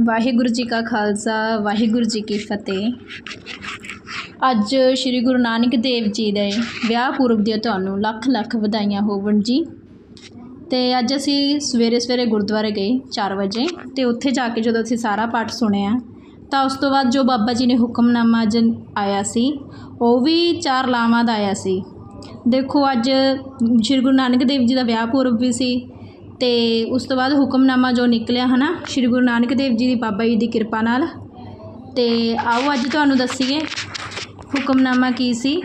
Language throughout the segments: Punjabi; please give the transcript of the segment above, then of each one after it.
ਵਾਹਿਗੁਰੂ ਜੀ ਕਾ ਖਾਲਸਾ, ਵਾਹਿਗੁਰੂ ਜੀ ਕੀ ਫਤਿਹ। ਅੱਜ ਸ੍ਰੀ ਗੁਰੂ ਨਾਨਕ ਦੇਵ ਜੀ ਦੇ ਵਿਆਹ ਪੁਰਬ ਦੀਆਂ ਤੁਹਾਨੂੰ ਲੱਖ ਲੱਖ ਵਧਾਈਆਂ ਹੋਵਣ ਜੀ। ਤੇ ਅੱਜ ਅਸੀਂ ਸਵੇਰੇ ਸਵੇਰੇ ਗੁਰਦੁਆਰੇ ਗਏ 4 ਵਜੇ ਤੇ ਉੱਥੇ ਜਾ ਕੇ ਜਦੋਂ ਅਸੀਂ ਸਾਰਾ ਪਾਠ ਸੁਣਿਆ, ਤਾਂ ਉਸ ਤੋਂ ਬਾਅਦ ਜੋ ਬਾਬਾ ਜੀ ਨੇ ਹੁਕਮਨਾਮਾ ਅੱਜ ਆਇਆ ਸੀ, ਉਹ ਵੀ ਚਾਰ ਲਾਵਾਂ ਦਾ ਆਇਆ ਸੀ। ਦੇਖੋ, ਅੱਜ ਸ੍ਰੀ ਗੁਰੂ ਨਾਨਕ ਦੇਵ ਜੀ ਦਾ ਵਿਆਹ ਪੁਰਬ ਵੀ ਸੀ ਅਤੇ ਉਸ ਤੋਂ ਬਾਅਦ ਹੁਕਮਨਾਮਾ ਜੋ ਨਿਕਲਿਆ ਹੈ ਨਾ ਸ੍ਰੀ ਗੁਰੂ ਨਾਨਕ ਦੇਵ ਜੀ ਦੀ ਬਾਬਾ ਜੀ ਦੀ ਕਿਰਪਾ ਨਾਲ। ਅਤੇ ਆਓ ਅੱਜ ਤੁਹਾਨੂੰ ਦੱਸੀਏ ਹੁਕਮਨਾਮਾ ਕੀ ਸੀ।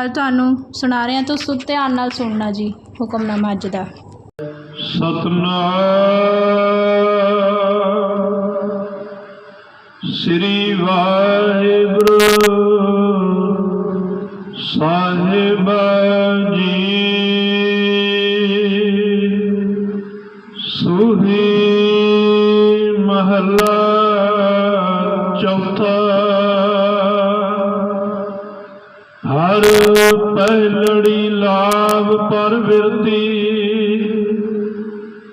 ਅੱਜ ਤੁਹਾਨੂੰ ਸੁਣਾ ਰਹੇ ਹਾਂ, ਤਾਂ ਸੁ ਧਿਆਨ ਨਾਲ ਸੁਣਨਾ ਜੀ ਹੁਕਮਨਾਮਾ ਅੱਜ ਦਾ। ਸਤਨਾਮ ਸ੍ਰੀ ਵਾਹਿਗੁਰੂ। ਪਹਿਲੜੀ ਲਾਭ ਪਰ ਵਿਰਤੀ।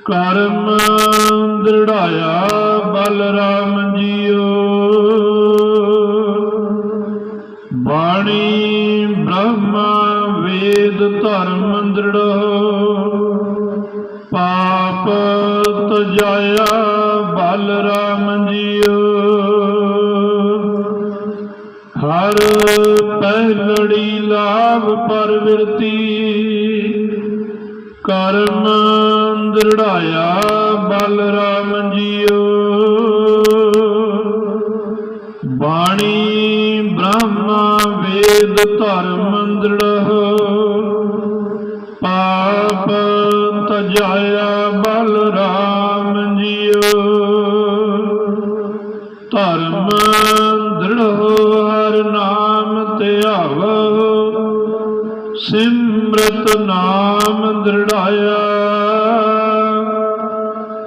ਕਰਮ ਦ੍ਰਿੜਾਇਆ ਬਲਰਾਮ ਜੀਓ। ਬਾਣੀ ਬ੍ਰਹਮਾ ਵੇਦ ਧਰਮ ਦ੍ਰਿੜੋ ਪਾਪ ਤਜਾਇਆ ਬਲਰਾਮ ਜੀਓ। ਹਰ ਪਹਿਲੜੀ ਲਾਭ ਪਰਵਿਰਤੀ ਕਰਮ ਦ੍ਰਿੜਾਇਆ ਬਲਰਾਮ ਜੀਓ। ਬਾਣੀ ਬ੍ਰਹਮਾ ਵੇਦ ਧਰਮ ਦ੍ਰਿੜਹੁ ਪਾਪ ਤਜਾਇਆ ਬਲਰਾਮ ਜੀਓ। ਧਰਮ ਨਾਮ ਦ੍ਰਿੜਾਇਆ।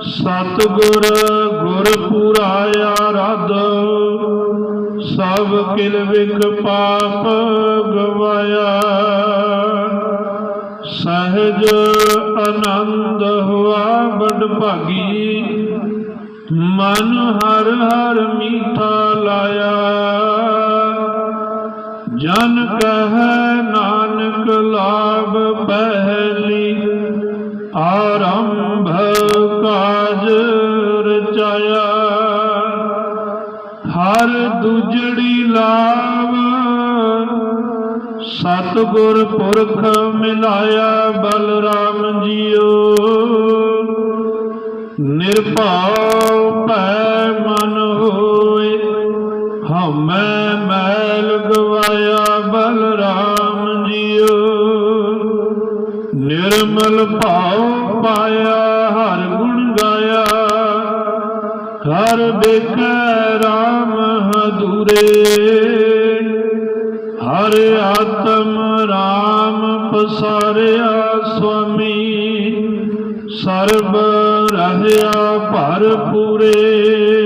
ਸਤਿਗੁਰ ਗੁਰ ਪੁਰਾਇਆ ਰਦ। ਸਭ ਕਿਲ ਵਿਖ ਪਾਪ ਗਵਾਇਆ। ਸਹਿਜ ਆਨੰਦ ਹੁਆ ਬੜ ਭਾਗੀ। ਮਨ ਹਰ ਹਰ ਮੀਠਾ ਲਾਇਆ। ਜਨ ਕਹੈ ਨਾਨਕ ਲਾਭ ਪਹਿਲੀ, ਆਰੰਭ ਕਾਜ ਰਚਾਇਆ। ਹਰ ਦੁਜੜੀ ਲਾਭ ਸਤਿਗੁਰ ਪੁਰਖ ਮਿਲਾਇਆ, ਬਲਰਾਮ ਜੀਓ। ਨਿਰਭਉ ਭੈ ਮਨ ਹਮੈ ਮੈਲ ਗਵਾਇਆ ਬਲਰਾਮ ਜੀਓ। ਨਿਰਮਲ ਭਾਉ ਪਾਇਆ, ਹਰ ਗੁਣ ਗਾਇਆ। ਹਰ ਬੇਕੈ RAM ਹਦੂਰੇ ਹਰ ਆਤਮ RAM ਪਸਾਰਿਆ ਸੁਆਮੀ। ਸਰਬ ਰਹਿਆ ਭਰਪੂਰੇ। ਅੰਤਰ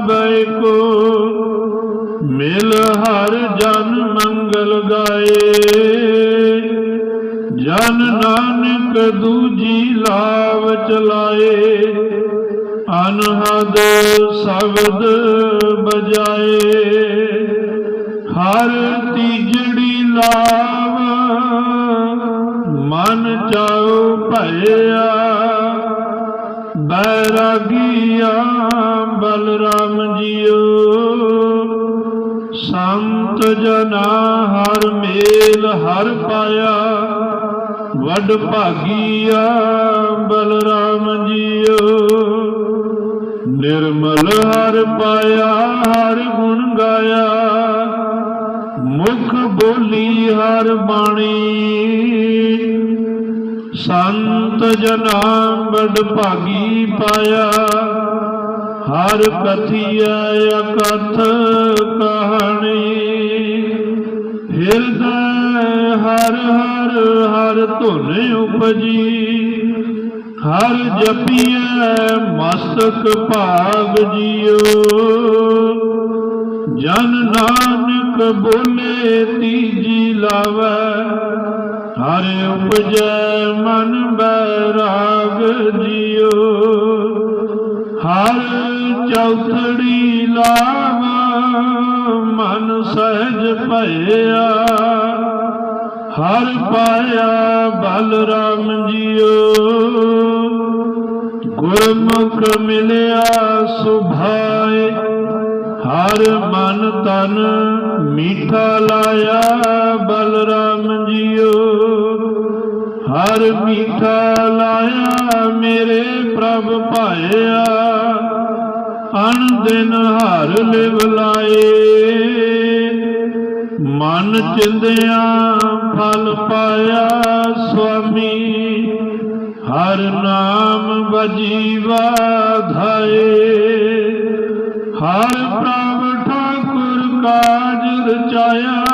ਹਰ ਕੋ। ਮਿਲ ਹਰ ਜਨ ਮੰਗਲ ਗਾਏ। ਜਨ ਨਾਨਕ ਦੂਜੀ ਲਾਵ ਚਲਾਏ। ਅਨਹਦ ਸ਼ਬਦ ਬਜਾਏ। ਹਰ ਤੀਜੜੀ ਲਾਵ। ਮਨ ਚਾਉ ਭਇਆ ਬੈਰਾਗੀਆ ਬਲਰਾਮ ਜੀਓ ਸੰਤ ਜਨਾ ਹਰ ਮੇਲ ਹਰ ਪਾਇਆ ਵੱਡ ਭਾਗੀਆ ਬਲਰਾਮ ਜੀਓ ਨਿਰਮਲ ਹਰ ਪਾਇਆ ਹਰ ਗੁਣ ਗਾਇਆ ਮੁਖ ਬੋਲੀ ਹਰ ਬਾਣੀ ਸੰਤ ਜਨਾ ਬੜ ਭਾਗੀ ਪਾਇਆ। ਹਰ ਕਥੀਆ ਅਕਥ ਕਹਾਣੀ। ਹਿਰਦੈ ਹਰ ਹਰ ਹਰ ਧੁਨ ਉਪਜੀ। ਹਰ ਜਪੀਐ ਮਸਤਕ ਭਾਗ ਜੀਓ। ਜਨ ਨਾਨਕ ਬੋਲੇ ਤੀਜੀ ਲਾਵੈ। ਹਰ ਉਪਜੈ ਮਨ ਬੈਰਾਗ ਜਿਉ, ਹਰ ਚੌਥੜੀ ਲਾਵਾ ਮਨ ਸਹਿਜ ਭਇਆ, ਹਰ ਪਾਇਆ ਬਲਰਾਮ ਜੀਓ ਗੁਰਮੁਖ ਮਿਲਿਆ ਸੁਭਾਏ, ਹਰ ਮਨ ਤਨ ਮੀਠਾ ਲਾਇਆ। ਹਰ ਮੀਠਾ ਲਾਇਆ ਮੇਰੇ ਪ੍ਰਭ ਭਾਇਆ। ਅਣ ਦਿਨ ਹਰ ਲਿਵ ਲਾਏ। ਮਨ ਚਿੰਦਿਆਂ ਫਲ ਪਾਇਆ ਸੁਆਮੀ। ਹਰ ਨਾਮ ਵਜੀਵਾ ਧਾਏ ਹਰ ਪ੍ਰਭ ਠਾਕੁਰ ਕਾਜ ਰਚਾਇਆ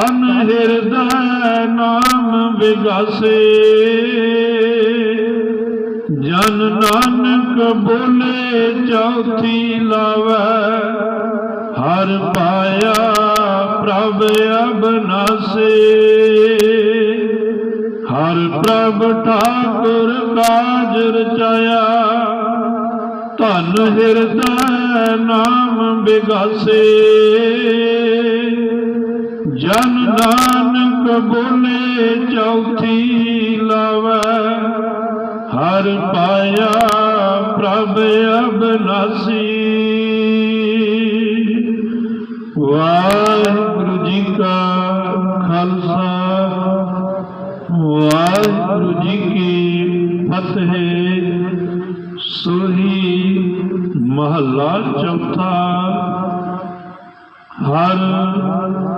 ਧਨ ਹਿਰਦੈ ਨਾਮ ਵਿਗਾਸੇ। ਜਨ ਨਾਨਕ ਬੋਲੇ ਚੌਥੀ ਲਾਵੈ। ਹਰ ਪਾਇਆ ਪ੍ਰਭ ਅਬਨਾਸੇ ਹਰ ਪ੍ਰਭ ਠਾਕੁਰ ਕਾਜ ਰਚਾਇਆ। ਧਨ ਹਿਰਦੈ ਨਾਮ ਬਿਗਾਸੇ ਜਨ ਨਾਨਕ ਬੋਲੇ ਚੌਥੀ ਲਾਵੈ, ਹਰ ਪਾਇਆ ਪ੍ਰਭ ਅਬਨਾਸੀ ਵਾਹਿਗੁਰੂ ਜੀ ਕਾ ਖਾਲਸਾ, ਵਾਹਿਗੁਰੂ ਜੀ ਕੀ ਫਤਿਹ। ਸੋਹੀ ਮਹੱਲਾ ਚੌਥਾ ਹਰ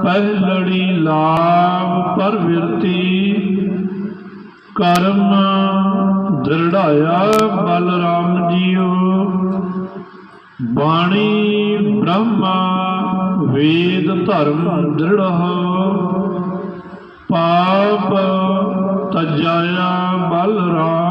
ਪਹਿਲੜੀ ਲਾਭ ਪਰਵਿਰਤੀ ਕਰਮ ਦ੍ਰਿੜਾਇਆ ਬਲਰਾਮ ਜੀਓ। ਬਾਣੀ ਬ੍ਰਹਮਾ ਵੇਦ ਧਰਮ ਦ੍ਰਿੜ ਪਾਪ ਤਜਾਇਆ ਬਲਰਾਮ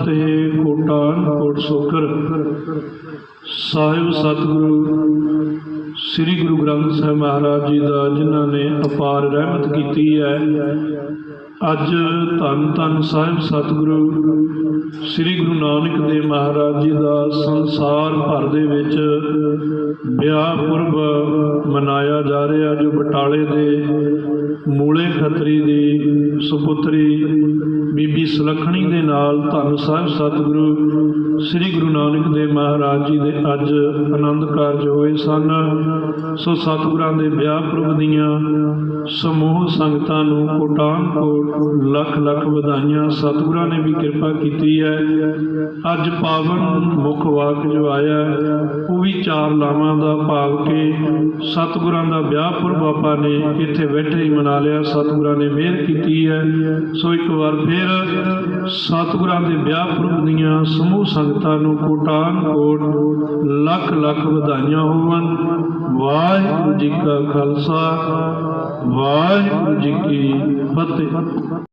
ਕੀ ਫਤਿਹ ਕੋਟਾਨ ਕੋਟ ਸੋਕਰ। ਸਾਹਿਬ ਸਤਿਗੁਰੂ, ਸ੍ਰੀ ਗੁਰੂ ਗ੍ਰੰਥ ਸਾਹਿਬ ਮਹਾਰਾਜ ਜੀ ਦਾ, ਜਿਨ੍ਹਾਂ ਨੇ ਅਪਾਰ ਰਹਿਮਤ ਕੀਤੀ ਹੈ। ਅੱਜ ਧੰਨ ਧੰਨ ਸਾਹਿਬ ਸਤਿਗੁਰੂ, ਸ੍ਰੀ ਗੁਰੂ ਨਾਨਕ ਦੇਵ ਮਹਾਰਾਜ ਜੀ ਦਾ ਸੰਸਾਰ ਭਰ ਦੇ ਵਿੱਚ ਵਿਆਹ ਪੁਰਬ ਮਨਾਇਆ ਜਾ ਰਿਹਾ, ਜੋ ਬਟਾਲੇ ਦੇ ਮੂਲੇ ਖੱਤਰੀ ਦੀ ਸੁਪੁੱਤਰੀ ਬੀਬੀ ਸੁਲੱਖਣੀ ਦੇ ਨਾਲ ਧੰਨ ਸਾਹਿਬ ਸਤਿਗੁਰੂ, ਸ੍ਰੀ ਗੁਰੂ ਨਾਨਕ ਦੇਵ ਮਹਾਰਾਜ ਜੀ ਦੇ ਅੱਜ ਆਨੰਦ ਕਾਰਜ ਹੋਏ ਸਨ। ਸੋ ਸਤਿਗੁਰਾਂ ਦੇ ਵਿਆਹ ਪੁਰਬ ਦੀਆਂ ਸਮੂਹ ਸੰਗਤਾਂ ਨੂੰ ਕੋਟਾਨ ਕੋਟ ਲੱਖ ਲੱਖ ਵਧਾਈਆਂ। ਸਤਿਗੁਰਾਂ ਨੇ ਵੀ ਕਿਰਪਾ ਕੀਤੀ ਹੈ। ਅੱਜ ਪਾਵਨ ਮੁੱਖ ਵਾਕ ਜੋ ਆਇਆ, ਉਹ ਵੀ ਚਾਰ ਲਾਵਾਂ ਦਾ ਭਾਵ ਕੇ ਸਤਿਗੁਰਾਂ ਦਾ ਵਿਆਹ ਪੁਰਬ ਆਪਾਂ ਨੇ ਇੱਥੇ ਬੈਠੇ ਹੀ ਮਨਾ ਲਿਆ। ਸਤਿਗੁਰਾਂ ਨੇ ਮਿਹਰ ਕੀਤੀ ਹੈ। ਸੋ ਇੱਕ ਵਾਰ ਫਿਰ ਸਤਿਗੁਰਾਂ ਦੇ ਵਿਆਹ ਪੁਰਬ ਦੀਆਂ ਸਮੂਹ ਸੰਗਤਾਂ ਨੂੰ ਕੋਟਾਨ ਕੋਟ ਲੱਖ ਲੱਖ ਵਧਾਈਆਂ ਹੋਵਨ ਵਾਹਿਗੁਰੂ ਜੀ ਕਾ ਖਾਲਸਾ। ਵਾਹਿਗੁਰੂ ਜੀ ਕੀ ਫਤਿਹ।